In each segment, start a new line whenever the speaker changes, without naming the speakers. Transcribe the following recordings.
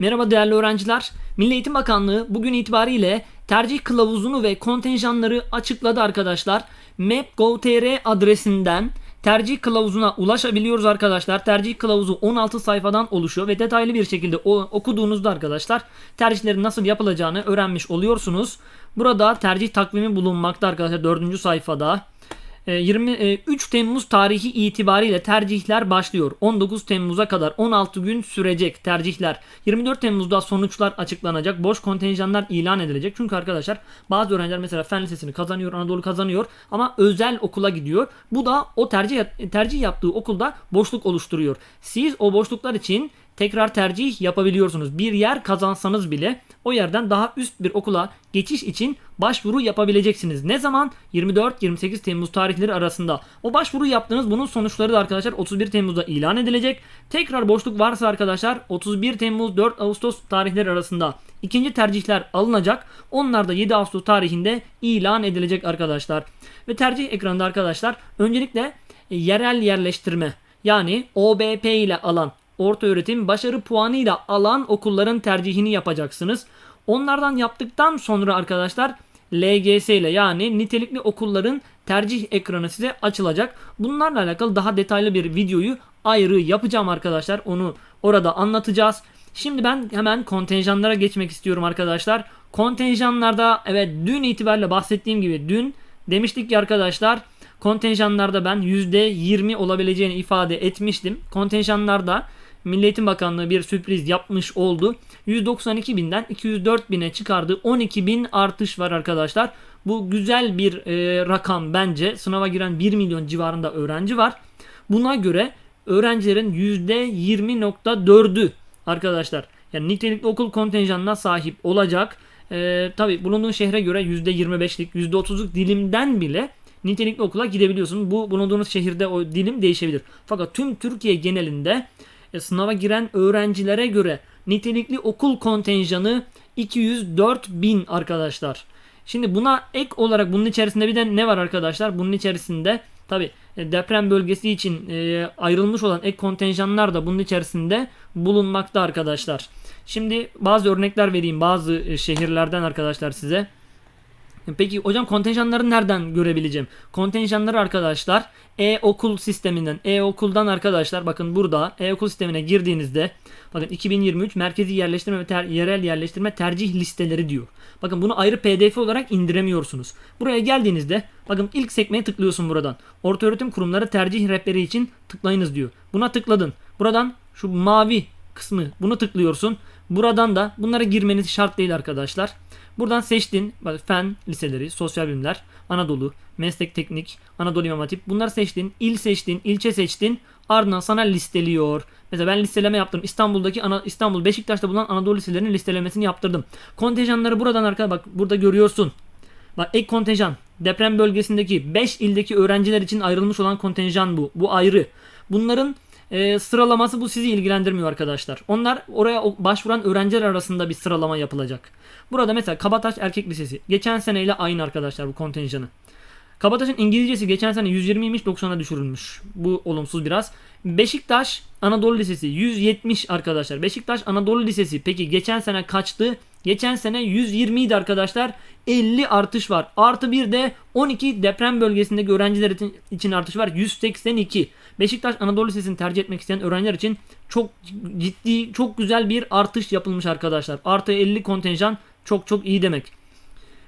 Merhaba değerli öğrenciler. Milli Eğitim Bakanlığı bugün itibariyle tercih kılavuzunu ve kontenjanları açıkladı arkadaşlar. map.gov.tr adresinden tercih kılavuzuna ulaşabiliyoruz arkadaşlar. Tercih kılavuzu 16 sayfadan oluşuyor ve detaylı bir şekilde okuduğunuzda arkadaşlar tercihlerin nasıl yapılacağını öğrenmiş oluyorsunuz. Burada tercih takvimi bulunmakta arkadaşlar 4. sayfada. E, 23 Temmuz tarihi itibariyle tercihler başlıyor. 19 Temmuz'a kadar 16 gün sürecek tercihler. 24 Temmuz'da sonuçlar açıklanacak. Boş kontenjanlar ilan edilecek. Çünkü arkadaşlar bazı öğrenciler mesela Fen Lisesi'ni kazanıyor, Anadolu kazanıyor ama özel okula gidiyor. Bu da o tercih tercih yaptığı okulda boşluk oluşturuyor. Siz o boşluklar için tekrar tercih yapabiliyorsunuz. Bir yer kazansanız bile o yerden daha üst bir okula geçiş için başvuru yapabileceksiniz. Ne zaman? 24-28 Temmuz tarihleri arasında. O başvuru yaptığınız bunun sonuçları da arkadaşlar 31 Temmuz'da ilan edilecek. Tekrar boşluk varsa arkadaşlar 31 Temmuz 4 Ağustos tarihleri arasında ikinci tercihler alınacak. Onlar da 7 Ağustos tarihinde ilan edilecek arkadaşlar. Ve tercih ekranında arkadaşlar öncelikle yerel yerleştirme yani OBP ile alan orta öğretim başarı puanıyla alan okulların tercihini yapacaksınız. Onlardan yaptıktan sonra arkadaşlar LGS ile yani nitelikli okulların tercih ekranı size açılacak. Bunlarla alakalı daha detaylı bir videoyu ayrı yapacağım arkadaşlar. Onu orada anlatacağız. Şimdi ben hemen kontenjanlara geçmek istiyorum arkadaşlar. Kontenjanlarda evet dün itibariyle bahsettiğim gibi dün demiştik ki arkadaşlar kontenjanlarda ben %20 olabileceğini ifade etmiştim. Kontenjanlarda Milli Eğitim Bakanlığı bir sürpriz yapmış oldu. 192 binden 204 bine çıkardı. 12 bin artış var arkadaşlar. Bu güzel bir e, rakam bence. Sınava giren 1 milyon civarında öğrenci var. Buna göre öğrencilerin %20.4'ü arkadaşlar. Yani nitelikli okul kontenjanına sahip olacak. E, Tabi bulunduğun şehre göre %25'lik %30'luk dilimden bile nitelikli okula gidebiliyorsun. Bu bulunduğunuz şehirde o dilim değişebilir. Fakat tüm Türkiye genelinde e, sınava giren öğrencilere göre nitelikli okul kontenjanı 204 bin arkadaşlar. Şimdi buna ek olarak bunun içerisinde bir de ne var arkadaşlar? Bunun içerisinde tabi deprem bölgesi için e, ayrılmış olan ek kontenjanlar da bunun içerisinde bulunmakta arkadaşlar. Şimdi bazı örnekler vereyim bazı e, şehirlerden arkadaşlar size. Peki hocam kontenjanları nereden görebileceğim? Kontenjanları arkadaşlar e-okul sisteminden, e-okuldan arkadaşlar bakın burada e-okul sistemine girdiğinizde bakın 2023 merkezi yerleştirme ve ter- yerel yerleştirme tercih listeleri diyor. Bakın bunu ayrı pdf olarak indiremiyorsunuz. Buraya geldiğinizde bakın ilk sekmeye tıklıyorsun buradan. Ortaöğretim kurumları tercih rehberi için tıklayınız diyor. Buna tıkladın. Buradan şu mavi kısmı bunu tıklıyorsun. Buradan da bunlara girmeniz şart değil arkadaşlar. Buradan seçtin bak, fen liseleri, sosyal bilimler, Anadolu, meslek teknik, Anadolu İmam Hatip. Bunları seçtin, il seçtin, ilçe seçtin. Ardından sana listeliyor. Mesela ben listeleme yaptım. İstanbul'daki ana, İstanbul Beşiktaş'ta bulunan Anadolu liselerinin listelemesini yaptırdım. Kontenjanları buradan arkadaşlar bak burada görüyorsun. Bak ek kontenjan. Deprem bölgesindeki 5 ildeki öğrenciler için ayrılmış olan kontenjan bu. Bu ayrı. Bunların e, sıralaması bu sizi ilgilendirmiyor arkadaşlar. Onlar oraya başvuran öğrenciler arasında bir sıralama yapılacak. Burada mesela Kabataş Erkek Lisesi. Geçen seneyle aynı arkadaşlar bu kontenjanı. Kabataş'ın İngilizcesi geçen sene 120'ymiş 90'a düşürülmüş. Bu olumsuz biraz. Beşiktaş Anadolu Lisesi 170 arkadaşlar. Beşiktaş Anadolu Lisesi peki geçen sene kaçtı? Geçen sene 120 idi arkadaşlar. 50 artış var. Artı bir de 12 deprem bölgesindeki öğrenciler için artış var. 182. Beşiktaş Anadolu Lisesi'ni tercih etmek isteyen öğrenciler için çok ciddi, çok güzel bir artış yapılmış arkadaşlar. Artı 50 kontenjan çok çok iyi demek.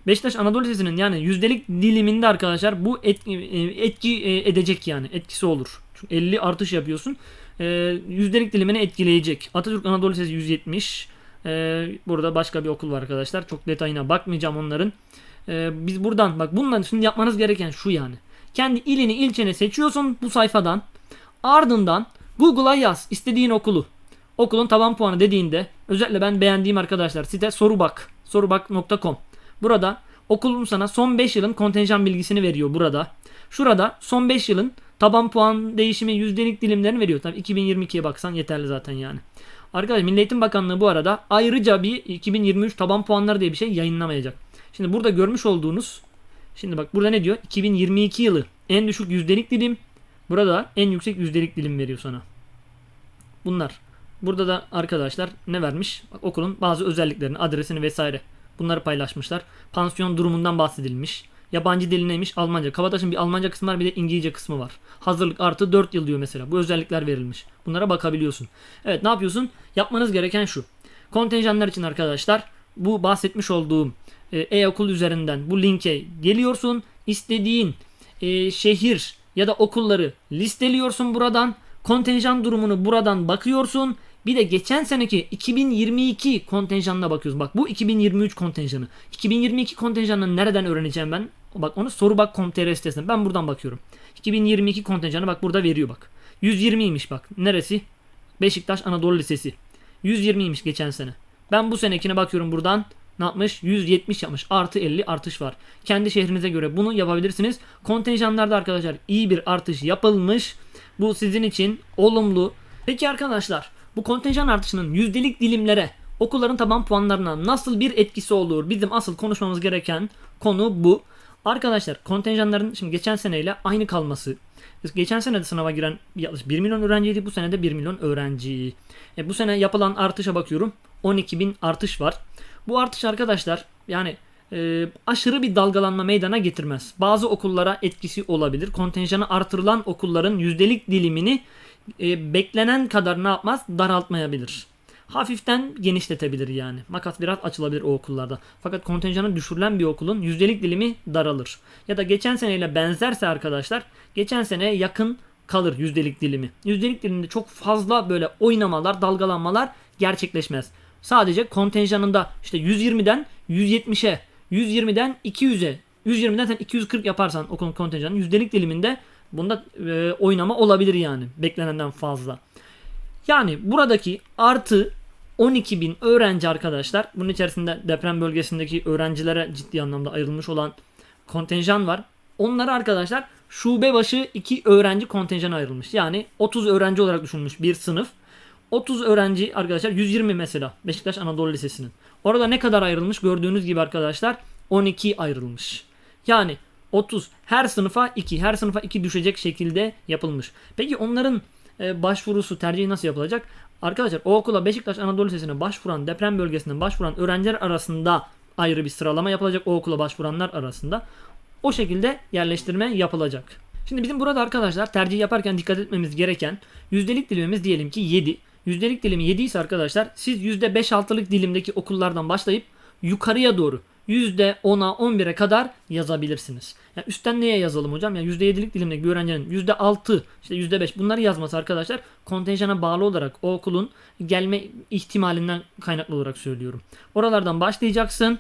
Beşiktaş Anadolu Lisesi'nin yani yüzdelik diliminde arkadaşlar bu etki, e, etki e, edecek yani etkisi olur. Çünkü 50 artış yapıyorsun. E, Yüzdelik dilimini etkileyecek. Atatürk Anadolu Lisesi 170. E, Burada başka bir okul var arkadaşlar. Çok detayına bakmayacağım onların. Biz buradan bak bundan şimdi yapmanız gereken şu yani. Kendi ilini ilçeni seçiyorsun bu sayfadan. Ardından Google'a yaz istediğin okulu. Okulun taban puanı dediğinde özellikle ben beğendiğim arkadaşlar site sorubak sorubak.com. Burada okulun sana son 5 yılın kontenjan bilgisini veriyor burada. Şurada son 5 yılın taban puan değişimi yüzdelik dilimlerini veriyor. Tabii 2022'ye baksan yeterli zaten yani. Arkadaşlar Milli Eğitim Bakanlığı bu arada ayrıca bir 2023 taban puanları diye bir şey yayınlamayacak. Şimdi burada görmüş olduğunuz Şimdi bak burada ne diyor? 2022 yılı en düşük yüzdelik dilim. Burada en yüksek yüzdelik dilim veriyor sana. Bunlar. Burada da arkadaşlar ne vermiş? Bak, okulun bazı özelliklerini, adresini vesaire bunları paylaşmışlar. Pansiyon durumundan bahsedilmiş. Yabancı dili neymiş? Almanca. Kabataş'ın bir Almanca kısmı var bir de İngilizce kısmı var. Hazırlık artı 4 yıl diyor mesela. Bu özellikler verilmiş. Bunlara bakabiliyorsun. Evet ne yapıyorsun? Yapmanız gereken şu. Kontenjanlar için arkadaşlar bu bahsetmiş olduğum e, e-okul üzerinden bu linke geliyorsun. İstediğin e, şehir ya da okulları listeliyorsun buradan. Kontenjan durumunu buradan bakıyorsun. Bir de geçen seneki 2022 kontenjanına bakıyoruz. Bak bu 2023 kontenjanı. 2022 kontenjanını nereden öğreneceğim ben? Bak onu soru bak com.tr sitesinden. Ben buradan bakıyorum. 2022 kontenjanı bak burada veriyor bak. 120'ymiş bak. Neresi? Beşiktaş Anadolu Lisesi. 120'ymiş geçen sene. Ben bu senekine bakıyorum buradan. Ne yapmış? 170 yapmış. Artı 50 artış var. Kendi şehrinize göre bunu yapabilirsiniz. Kontenjanlarda arkadaşlar iyi bir artış yapılmış. Bu sizin için olumlu. Peki arkadaşlar bu kontenjan artışının yüzdelik dilimlere okulların taban puanlarına nasıl bir etkisi olur? Bizim asıl konuşmamız gereken konu bu. Arkadaşlar kontenjanların şimdi geçen seneyle aynı kalması. Geçen sene de sınava giren yaklaşık 1 milyon öğrenciydi. Bu sene de 1 milyon öğrenci. E, bu sene yapılan artışa bakıyorum. 12 bin artış var. Bu artış arkadaşlar yani e, aşırı bir dalgalanma meydana getirmez. Bazı okullara etkisi olabilir. Kontenjanı artırılan okulların yüzdelik dilimini e, beklenen kadar ne yapmaz? Daraltmayabilir. Hafiften genişletebilir yani. Makas biraz açılabilir o okullarda. Fakat kontenjanı düşürülen bir okulun yüzdelik dilimi daralır. Ya da geçen seneyle benzerse arkadaşlar geçen seneye yakın kalır yüzdelik dilimi. Yüzdelik diliminde çok fazla böyle oynamalar, dalgalanmalar gerçekleşmez. Sadece kontenjanında işte 120'den 170'e, 120'den 200'e, 120'den sen 240 yaparsan okulun kontenjanı yüzdelik diliminde bunda e, oynama olabilir yani beklenenden fazla. Yani buradaki artı 12 bin öğrenci arkadaşlar. Bunun içerisinde deprem bölgesindeki öğrencilere ciddi anlamda ayrılmış olan kontenjan var. Onlara arkadaşlar şube başı 2 öğrenci kontenjanı ayrılmış. Yani 30 öğrenci olarak düşünülmüş bir sınıf. 30 öğrenci arkadaşlar 120 mesela Beşiktaş Anadolu Lisesi'nin. Orada ne kadar ayrılmış gördüğünüz gibi arkadaşlar 12 ayrılmış. Yani 30 her sınıfa 2 her sınıfa 2 düşecek şekilde yapılmış. Peki onların e, başvurusu tercihi nasıl yapılacak? Arkadaşlar o okula Beşiktaş Anadolu Lisesi'ne başvuran deprem bölgesinden başvuran öğrenciler arasında ayrı bir sıralama yapılacak o okula başvuranlar arasında. O şekilde yerleştirme yapılacak. Şimdi bizim burada arkadaşlar tercih yaparken dikkat etmemiz gereken yüzdelik dilimimiz diyelim ki 7. Yüzdelik dilimi 7 ise arkadaşlar siz %5-6'lık dilimdeki okullardan başlayıp yukarıya doğru %10'a 11'e kadar yazabilirsiniz. Yani üstten neye yazalım hocam? Yani %7'lik dilimdeki bir öğrencinin %6, işte %5 bunları yazması arkadaşlar kontenjana bağlı olarak o okulun gelme ihtimalinden kaynaklı olarak söylüyorum. Oralardan başlayacaksın.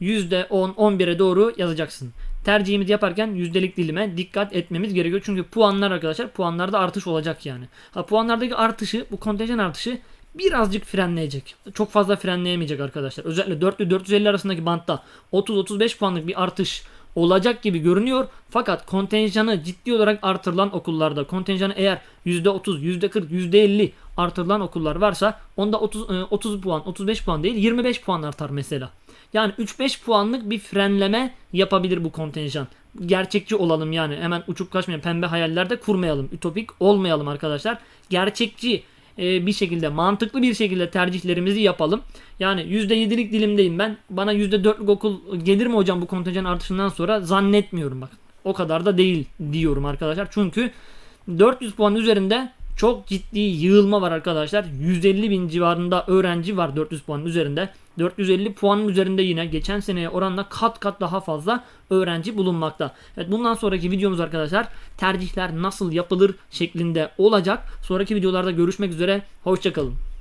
%10, 11'e doğru yazacaksın. Tercihimizi yaparken yüzdelik dilime dikkat etmemiz gerekiyor. Çünkü puanlar arkadaşlar puanlarda artış olacak yani. Ha, puanlardaki artışı bu kontenjan artışı birazcık frenleyecek. Çok fazla frenleyemeyecek arkadaşlar. Özellikle 400-450 arasındaki bantta 30-35 puanlık bir artış olacak gibi görünüyor. Fakat kontenjanı ciddi olarak artırılan okullarda kontenjanı eğer %30, %40, %50 artırılan okullar varsa onda 30, 30 puan, 35 puan değil 25 puan artar mesela. Yani 3-5 puanlık bir frenleme yapabilir bu kontenjan. Gerçekçi olalım yani. Hemen uçup kaçmayalım. Pembe hayallerde kurmayalım. Ütopik olmayalım arkadaşlar. Gerçekçi e, bir şekilde mantıklı bir şekilde tercihlerimizi yapalım. Yani %7'lik dilimdeyim ben. Bana %4'lük okul gelir mi hocam bu kontenjan artışından sonra zannetmiyorum bak. O kadar da değil diyorum arkadaşlar. Çünkü 400 puan üzerinde çok ciddi yığılma var arkadaşlar. 150 bin civarında öğrenci var 400 puanın üzerinde. 450 puanın üzerinde yine geçen seneye oranla kat kat daha fazla öğrenci bulunmakta. Evet bundan sonraki videomuz arkadaşlar tercihler nasıl yapılır şeklinde olacak. Sonraki videolarda görüşmek üzere. Hoşçakalın.